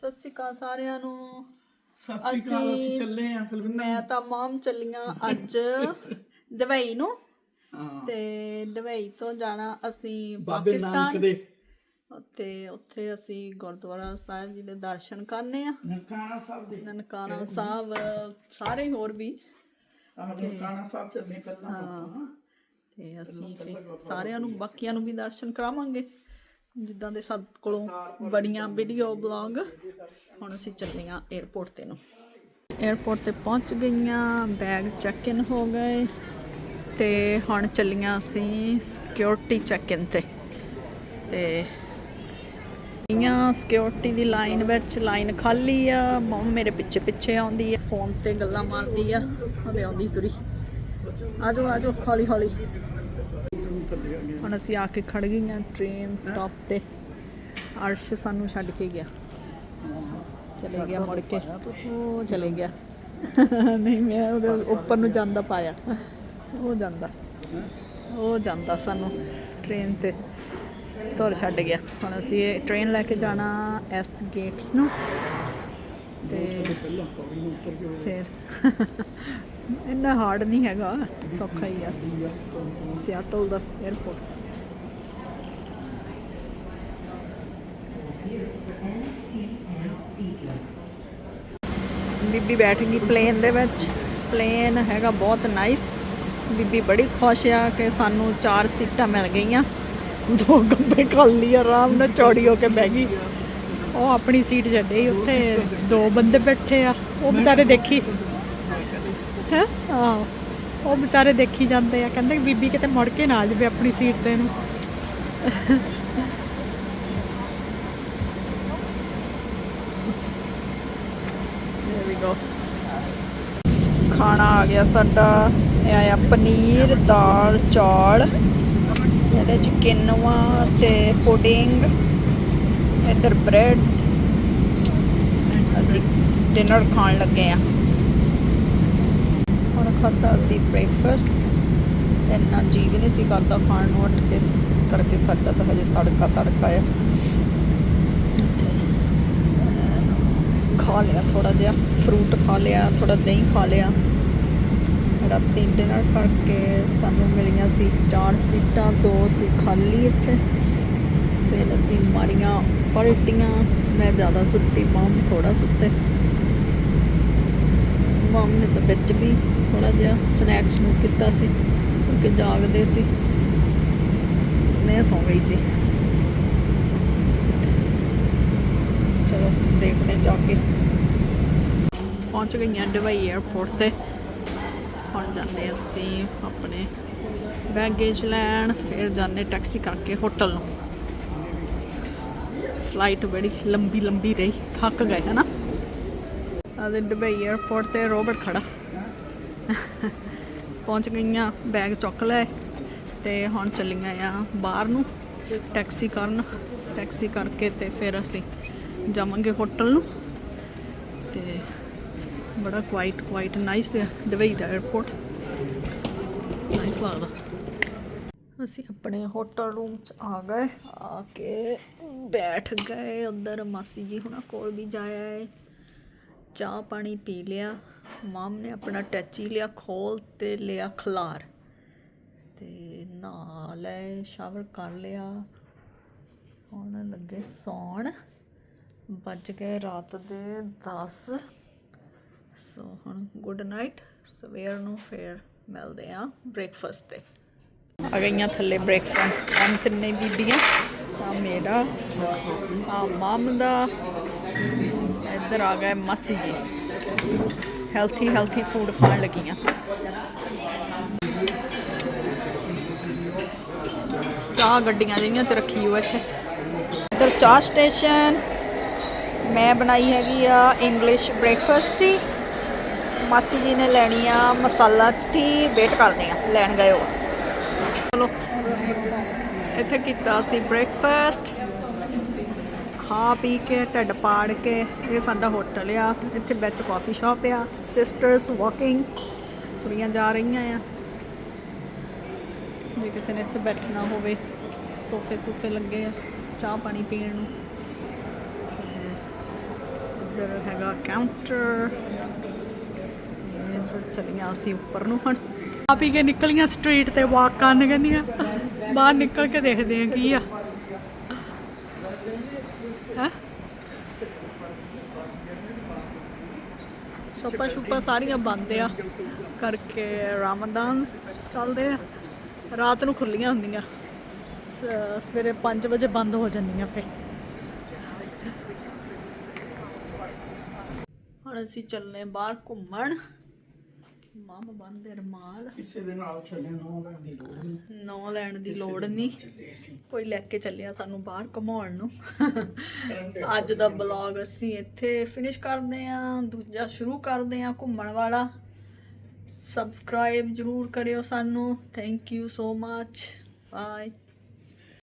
ਸਤਿ ਸ਼੍ਰੀ ਅਕਾਲ ਸਾਰਿਆਂ ਨੂੰ। ਸਤਿ ਸ੍ਰੀ ਅਕਾਲ ਅਸੀਂ ਚੱਲੇ ਆ ਫਿਲਮ ਮੈਂ ਤਾਂ ਮਾਮ ਚੱਲੀਆਂ ਅੱਜ ਦੁਬਈ ਨੂੰ। ਤੇ ਦੁਬਈ ਤੋਂ ਜਾਣਾ ਅਸੀਂ ਪਾਕਿਸਤਾਨ। ਦੇ। ਤੇ ਉੱਥੇ ਅਸੀਂ ਗੁਰਦੁਆਰਾ ਸਾਹਿਬ ਜੀ ਦੇ ਦਰਸ਼ਨ ਕਰਨੇ ਆ। ਨਨਕਾਣਾ ਸਾਹਿਬ ਦੇ। ਨਨਕਾਣਾ ਸਾਹਿਬ ਸਾਰੇ ਹੋਰ ਵੀ। ਨਨਕਾਣਾ ਸਾਹਿਬ ਚੱਲੇ ਪਹਿਲਾਂ ਤੇ ਅਸੀਂ ਸਾਰਿਆਂ ਨੂੰ ਬਾਕੀਆਂ ਨੂੰ ਵੀ ਦਰਸ਼ਨ ਕਰਾਵਾਂਗੇ। ਜਿੱਦਾਂ ਦੇ ਸਾਡੇ ਕੋਲੋਂ ਬੜੀਆਂ ਵੀਡੀਓ ਬਲੌਗ ਹੁਣ ਅਸੀਂ ਚੱਲੀਆਂ 에어ਪੋਰਟ ਤੇ ਨੂੰ। 에어ਪੋਰਟ ਤੇ ਪਹੁੰਚ ਗਈਆਂ ਬੈਗ ਚੈੱਕ ਇਨ ਹੋ ਗਏ ਤੇ ਹੁਣ ਚੱਲੀਆਂ ਅਸੀਂ ਸਿਕਿਉਰਿਟੀ ਚੈੱਕ ਇਨ ਤੇ। ਤੇ ਇਆਂ ਸਿਕਿਉਰਿਟੀ ਦੀ ਲਾਈਨ ਵਿੱਚ ਲਾਈਨ ਖਾਲੀ ਆ ਮਮ ਮੇਰੇ ਪਿੱਛੇ ਪਿੱਛੇ ਆਉਂਦੀ ਆ ਫੋਨ ਤੇ ਗੱਲਾਂ ਮਾਰਦੀ ਆ। ਹਲੇ ਆਉਂਦੀ ਤੁਰੀ। ਆਜੋ ਆਜੋ ਹੌਲੀ ਹੌਲੀ ਹੁਣ ਅਸੀਂ ਆ ਕੇ ਖੜ ਗਈਆਂ ਟ੍ਰੇਨ ਸਟਾਪ ਤੇ। ਅਰਸ਼ ਸਾਨੂੰ ਛੱਡ ਕੇ ਗਿਆ। ਚਲੇ ਗਿਆ ਮੁੜ ਕੇ। ਉਹ ਚਲੇ ਗਿਆ। ਨਹੀਂ, ਮੈਂ ਉਹਦੇ ਉੱਪਰ ਨੂੰ ਜਾਂਦਾ ਪਾਇਆ। ਉਹ ਜਾਂਦਾ। ਉਹ ਜਾਂਦਾ ਸਾਨੂੰ ਟ੍ਰੇਨ ਤੇ। ਤੁਰ ਛੱਡ ਗਿਆ। ਹੁਣ ਅਸੀਂ ਇਹ ਟ੍ਰੇਨ ਲੈ ਕੇ ਜਾਣਾ ਐਸ ਗੇਟਸ ਨੂੰ। ਤੇ ਫਿਰ ਇੰਨਾ ਹਾਰਡ ਨਹੀਂ ਹੈਗਾ। ਸੌਖਾ ਹੀ ਆ। ਸਿਆਟਲ ਦਾ 에어ਪੋਰਟ ਬੀਬੀ ਬੈਠ ਗਈ ਪਲੇਨ ਦੇ ਵਿੱਚ। ਪਲੇਨ ਹੈਗਾ ਬਹੁਤ ਨਾਈਸ ਬੀਬੀ ਬੜੀ ਖੁਸ਼ ਆ ਕਿ ਸਾਨੂੰ ਚਾਰ ਸੀਟਾਂ ਮਿਲ ਗਈਆਂ। ਦੋ ਗੱਬੇ ਖਾਲੀ ਆਰਾਮ ਨਾਲ ਚੌੜੀ ਹੋ ਕੇ ਬਹਿ ਗਈ। ਉਹ ਆਪਣੀ ਸੀਟ ਛੱਡੇ ਉੱਥੇ, ਦੋ ਬੰਦੇ ਬੈਠੇ ਆ। ਉਹ ਵਿਚਾਰੇ ਦੇਖੀ। ਹੈ? ਆਹੋ। ਉਹ ਵਿਚਾਰੇ ਦੇਖੀ ਜਾਂਦੇ ਆ। ਕਹਿੰਦੇ ਬੀਬੀ ਕਿਤੇ ਮੁੜ ਕੇ ਨਾ ਆ ਜਾਵੇ ਆਪਣੀ ਸੀਟ ਤੇ ਨੂੰ। We go. ਖਾਣਾ ਆ ਗਿਆ ਸਾਡਾ। ਇਹ ਆਇਆ ਪਨੀਰ, ਦਾਲ, ਚੌਲ। ਇਹਦੇ ਚ ਕਿਨਵਾ ਤੇ ਪੁਡਿੰਗ, ਇੱਧਰ ਬ੍ਰੈਡ। ਅਸੀਂ ਡਿਨਰ ਖਾਣ ਲੱਗੇ ਆ। ਹੁਣ ਖਾਧਾ ਅਸੀਂ ਬ੍ਰੇਕਫਾਸਟ। ਇੰਨਾ ਜੀ ਵੀ ਨਹੀਂ ਸੀ ਕਰਦਾ ਖਾਣ ਨੂੰ, ਉੱਠ ਕੇ ਕਰਕੇ ਸਾਡਾ ਤਾਂ ਹਜੇ ਤੜਕਾ ਤੜਕਾ ਆ। ਖਾ ਲਿਆ ਥੋੜਾ ਜਿਹਾ ਫਰੂਟ ਖਾ ਲਿਆ ਥੋੜਾ ਦਹੀਂ ਖਾ ਲਿਆ। ਰਾਤੀ ਡਿਨਰ ਕਰਕੇ ਸਾਨੂੰ ਮਿਲੀਆਂ ਸੀ ਚਾਰ ਸੀਟਾਂ, ਦੋ ਸੀ ਖਾਲੀ ਇੱਥੇ। ਫਿਰ ਅਸੀਂ ਮਾਰੀਆਂ ਪਲਟੀਆਂ, ਮੈਂ ਜ਼ਿਆਦਾ ਸੁੱਤੀ, ਮਾਮ ਥੋੜਾ ਸੁੱਤੇ। ਮਾਮ ਨੇ ਤਾਂ ਵਿੱਚ ਵੀ ਥੋੜਾ ਜਿਹਾ ਸਨੈਕਸ ਨੂੰ ਕੀਤਾ ਸੀ, ਕਿਉਂਕਿ ਜਾਗਦੇ ਸੀ। ਮੈਂ ਸੌਂ ਗਈ ਸੀ ਚਲੋ ਦੇਖਦੇ ਹਾਂ ਜਾ ਕੇ ਪਹੁੰਚ ਗਈਆਂ ਦੁਬਈ 에ਅਰਪੋਰਟ ਤੇ। ਹੁਣ ਜਾਂਦੇ ਅਸੀਂ ਆਪਣੇ ਬੈਗੇਜ ਲੈਣ, ਫਿਰ ਜਾਂਦੇ ਟੈਕਸੀ ਕਰਕੇ ਹੋਟਲ ਨੂੰ। ਫਲਾਈਟ ਬੜੀ ਲੰਬੀ ਲੰਬੀ ਰਹੀ, ਥੱਕ ਗਏ, ਹਨਾ? ਆਦੇ ਦੁਬਈ 에ਅਰਪੋਰਟ ਤੇ ਰੋਬਰਟ ਖੜਾ। ਪਹੁੰਚ ਗਈਆਂ ਬੈਗ ਚੁੱਕ ਲਏ ਤੇ ਹੁਣ ਚੱਲੀਆਂ ਆ ਬਾਹਰ ਨੂੰ ਟੈਕਸੀ ਕਰਨ। ਟੈਕਸੀ ਕਰਕੇ ਤੇ ਫਿਰ ਅਸੀਂ ਜਾਵਾਂਗੇ ਹੋਟਲ ਨੂੰ ਤੇ ਬੜਾ ਕੁਆਇਟ ਕੁਆਇਟ ਨਾਈਸ ਹੈ ਦੁਬਈ ਦਾ 에ਅਰਪੋਰਟ ਨਾਈਸ ਲੱਗਦਾ। ਅਸੀਂ ਆਪਣੇ ਹੋਟਲ ਰੂਮ ਚ ਆ ਗਏ, ਆ ਕੇ ਬੈਠ ਗਏ। ਉਧਰ ਮਾਸੀ ਜੀ ਹੁਣਾਂ ਕੋਲ ਵੀ ਜਾਇਆ ਹੈ ਚਾਹ ਪਾਣੀ ਪੀ ਲਿਆ। ਮਾਮ ਨੇ ਆਪਣਾ ਟੈਚੀ ਲਿਆ, ਖੋਲ ਤੇ ਲਿਆ ਖਲਾਰ। ਤੇ ਨਹਾ ਲੈ ਸ਼ਾਵਰ ਕਰ ਲਿਆ। ਹੁਣ ਲੱਗੇ ਸੌਣ। ਵੱਜ ਗਏ ਰਾਤ ਦੇ 10 ਸੋ ਹੁਣ ਗੁੱਡ ਨਾਈਟ ਸਵੇਰ ਨੂੰ ਫੇਰ ਮਿਲਦੇ ਆ ਬ੍ਰੇਕਫਾਸਟ ਤੇ। ਆ ਗਈਆਂ ਥੱਲੇ ਬ੍ਰੇਕਫਾਸਟ ਐਂ ਤਿੰਨੇ ਬੀਬੀਆਂ ਆ ਮੇਰਾ ਆ ਮਾਮ ਦਾ। ਇੱਧਰ ਆ ਗਏ ਮਾਸੀ ਜੀ। ਹੈਲਥੀ ਹੈਲਥੀ ਫੂਡ ਖਾਣ ਲੱਗੀਆਂ। ਚਾਹ ਗੱਡੀਆਂ ਜਿਹੀਆਂ ਚ ਰੱਖੀ ਹੋਈ ਇੱਥੇ। ਇੱਧਰ ਚਾਹ ਸਟੇਸ਼ਨ ਮੈਂ ਬਣਾਈ ਹੈਗੀ ਆ ਇੰਗਲਿਸ਼ ਬ੍ਰੇਕਫਾਸਟ ਟੀ ਮਾਸੀ ਜੀ ਨੇ ਲੈਣੀ ਆ ਮਸਾਲਾ ਚਿੱਠੀ, ਵੇਟ ਕਰਦੇ ਆ ਲੈਣ ਗਏ ਹੋ ਚਲੋ, ਇੱਥੇ ਕੀਤਾ ਸੀ ਬ੍ਰੇਕਫਾਸਟ ਖਾ ਪੀ ਕੇ, ਢਿੱਡ ਪਾੜ ਕੇ, ਇਹ ਸਾਡਾ ਹੋਟਲ ਆ। ਇੱਥੇ ਵਿੱਚ ਕਾਫੀ ਸ਼ਾਪ ਆ ਸਿਸਟਰਸ ਵਾਕਿੰਗ ਤੁਰੀਆਂ ਜਾ ਰਹੀਆਂ ਆ। ਜੇ ਕਿਸੇ ਨੇ ਇੱਥੇ ਬੈਠਣਾ ਹੋਵੇ, ਸੋਫੇ ਸੋਫੇ ਲੱਗੇ ਆ, ਚਾਹ ਪਾਣੀ ਪੀਣ ਨੂੰ। ਇੱਧਰ ਹੈਗਾ ਕਾਊਂਟਰ ਇੱਧਰ ਚਲੀਆਂ ਅਸੀਂ ਉੱਪਰ ਨੂੰ ਹੁਣ। ਆ ਪੀ ਕੇ ਨਿਕਲੀਆਂ ਸਟਰੀਟ ਤੇ ਵਾਕ ਕਰਨ ਗੰਨੀਆਂ ਬਾਹਰ ਨਿਕਲ ਕੇ ਦੇਖਦੇ ਆ ਕੀ ਆ। ਹੈ? ਸ਼ੋਪਾਂ ਸਾਰੀਆਂ ਬੰਦ ਆ। ਕਰਕੇ ਰਾਮਦਾਨਸ ਚੱਲਦੇ ਆ। ਰਾਤ ਨੂੰ ਖੁੱਲੀਆਂ ਹੁੰਦੀਆਂ। ਸਵੇਰੇ 5 ਵਜੇ ਬੰਦ ਹੋ ਜਾਂਦੀਆਂ ਫਿਰ। ਹੁਣ ਅਸੀਂ ਚੱਲਨੇ ਬਾਹਰ ਘੁੰਮਣ। ਮਾਮ ਬੰਦੇ ਰਮਾਲ। ਕਿਸੇ ਦੇ ਨਾਲ ਚੱਲੇ ਨੌ ਲੈਣ ਦੀ ਲੋੜ ਨਹੀਂ ਨੌ ਲੈਣ ਦੀ ਲੋੜ ਨਹੀਂ ਚੱਲੇ ਅਸੀਂ ਕੋਈ ਲੈ ਕੇ ਚੱਲਿਆ ਸਾਨੂੰ ਬਾਹਰ ਘੁਮਾਉਣ ਨੂੰ। ਅੱਜ ਦਾ ਬਲੌਗ ਅਸੀਂ ਇੱਥੇ ਫਿਨਿਸ਼ ਕਰਦੇ ਆਂ ਦੂਜਾ ਸ਼ੁਰੂ ਕਰਦੇ ਆਂ ਘੁੰਮਣ ਵਾਲਾ। ਸਬਸਕ੍ਰਾਈਬ ਜਰੂਰ ਕਰਿਓ ਸਾਨੂੰ। Thank you so much bye